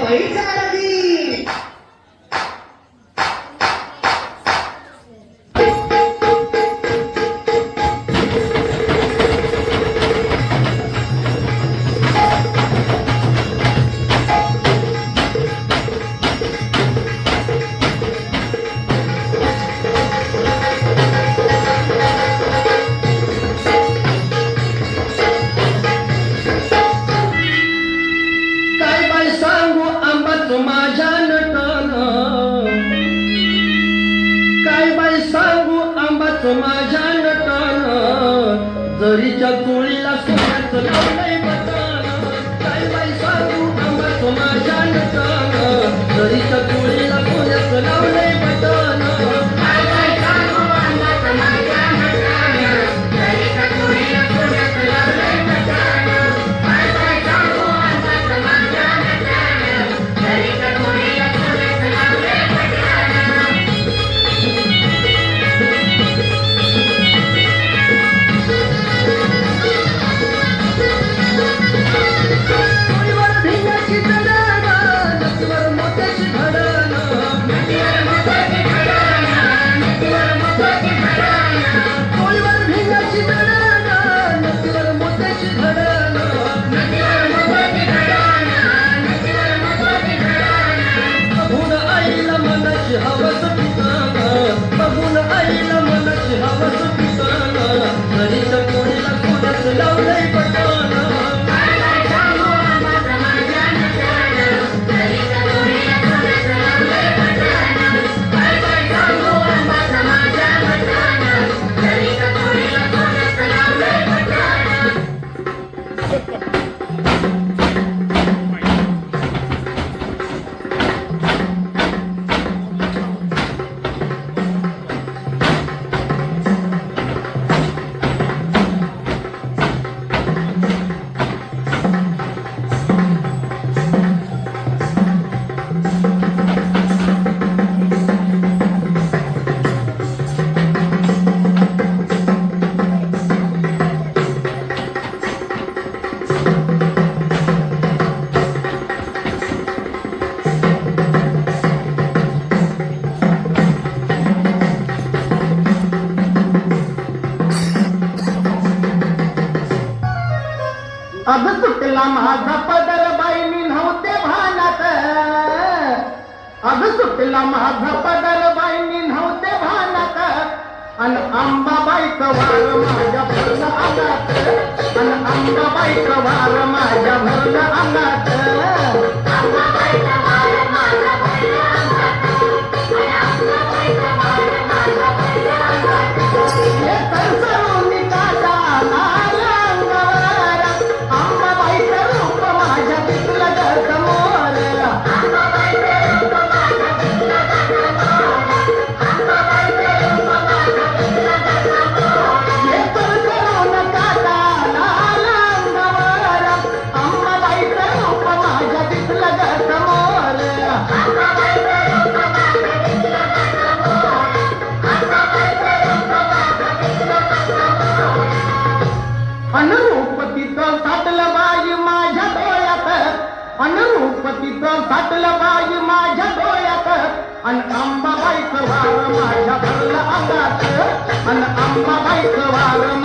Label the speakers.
Speaker 1: अंबाबाईचा आरती
Speaker 2: काय काय सांगू आंबाच माझ्या नटन जरीच्या चोळीला सोन्याचं लावलंय बटन. बघून आईला मनाची हवस पिकन घरीच्या कोणीला कोणाच लावलंय बटन
Speaker 3: सुटला माझा पदर बाई मी नव्हते भानात. अग सुटला माझा पदर बाई मी नव्हते भानात. अन अंबाबाईचं वार माझ्या भरलं अंगात. अन अंबाबाईचं वार माझ्या भरलं अंगात. अनुरूप तिचं साठलं बाई माझ्या डोळ्यात. अन अंबाबाईचं वार माझ्या भरलं अंगात. अन अंबाबाईचं वार